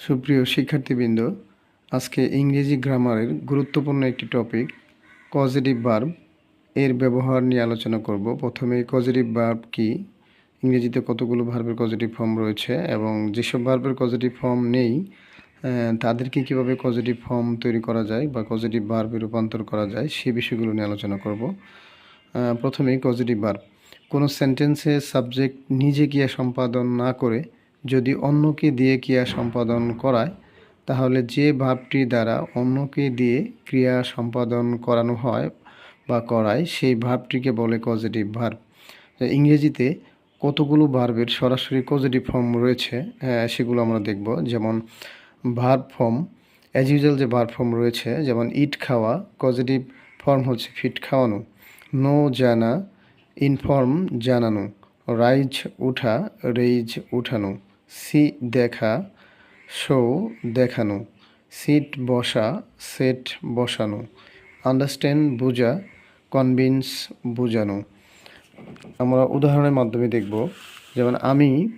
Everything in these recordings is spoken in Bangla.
সুপ্রিয় শিক্ষার্থীবৃন্দ, আজকে ইংরেজি গ্রামারের গুরুত্বপূর্ণ একটি টপিক পজিটিভ বার্ব এর ব্যবহার নিয়ে আলোচনা করব। প্রথমে পজিটিভ বার্ব কি? ইংরেজিতে কতগুলো ভার্বের পজিটিভ ফর্ম রয়েছে এবং যেসব ভার্বের পজিটিভ ফর্ম নেই তাদেরকে কীভাবে পজিটিভ ফর্ম তৈরি করা যায় বা পজিটিভ বার্বে রূপান্তর করা যায় সেই বিষয়গুলো নিয়ে আলোচনা করব। প্রথমেই পজিটিভ ভার্ব কোনো সেন্টেন্সে সাবজেক্ট নিজে গিয়ে সম্পাদন না করে যদি অন্যকে দিয়ে ক্রিয়া সম্পাদন করায় তাহলে যে ভাবটি দ্বারা অন্যকে দিয়ে ক্রিয়া সম্পাদন করানো হয় বা করায় সেই ভাবটিকে বলে পজিটিভ ভার্ব ইংরেজিতে কতগুলো ভার্বের সরাসরি পজিটিভ ফর্ম রয়েছে আহ, সেগুলো আমরা দেখব। যেমন ভার্ব ফর্ম অ্যাজ ইউজুয়াল যে ভার্ব ফর্ম রয়েছে যেমন ইট খাওয়া পজিটিভ ফর্ম হচ্ছে ফিট খাওয়ানো। নো জানা ইনফর্ম জানানো। রাইজ উঠা রেইজ উঠানো। সি দেখা, শো দেখানো, সিট বসা, সেট বসানো, আন্ডারস্ট্যান্ড বোঝা, কনভিন্স বোঝানো। আমরা উদাহরণের মাধ্যমে দেখব, যেমন আমি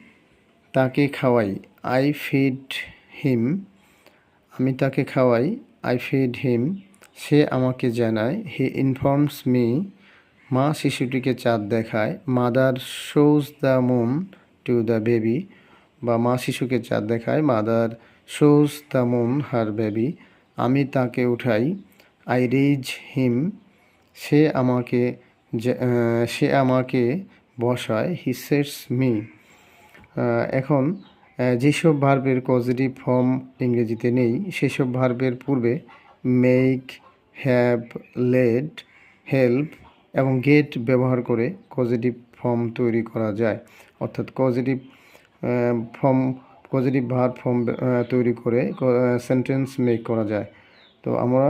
তাকে খাওয়াই, আই ফিড হিম, আমি তাকে খাওয়াই, আই ফিড হিম, সে আমাকে জানায়, হি ইনফর্মস মি, মা শিশুটিকে চাঁদ দেখায়, mother shows the moon to the baby বা মা শিশুকে চাঁদ দেখায়, mother shows the her baby, আমি তাকে উঠাই, আই রেজ হিম, সে আমাকে সে আমাকে বসায়, হি সেটস মি। এখন যেসব ভার্বের পজিটিভ ফর্ম ইংরেজিতে নেই, সেসব ভার্বের পূর্বে মেক, হ্যাভ, লেড, হেল্প এবং গেট ব্যবহার করে পজিটিভ ফর্ম তৈরি করা যায়। অর্থাৎ positive form positive verb form তৈরি করে সেন্টেন্স মেক করা যায়। তো আমরা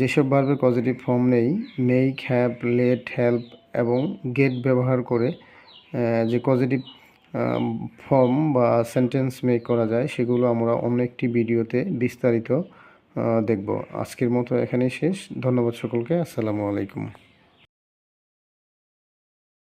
যেসব ভার্বের পজিটিভ ফর্ম নেই মেক হ্যাভ লেট হেল্প এবং গেট ব্যবহার করে যে পজিটিভ ফর্ম বা সেন্টেন্স মেক করা যায়, সেগুলো আমরা অন্য একটি ভিডিওতে বিস্তারিত দেখব। আজকের মতো এখানেই শেষ। ধন্যবাদ সকলকে। আসসালামু আলাইকুম।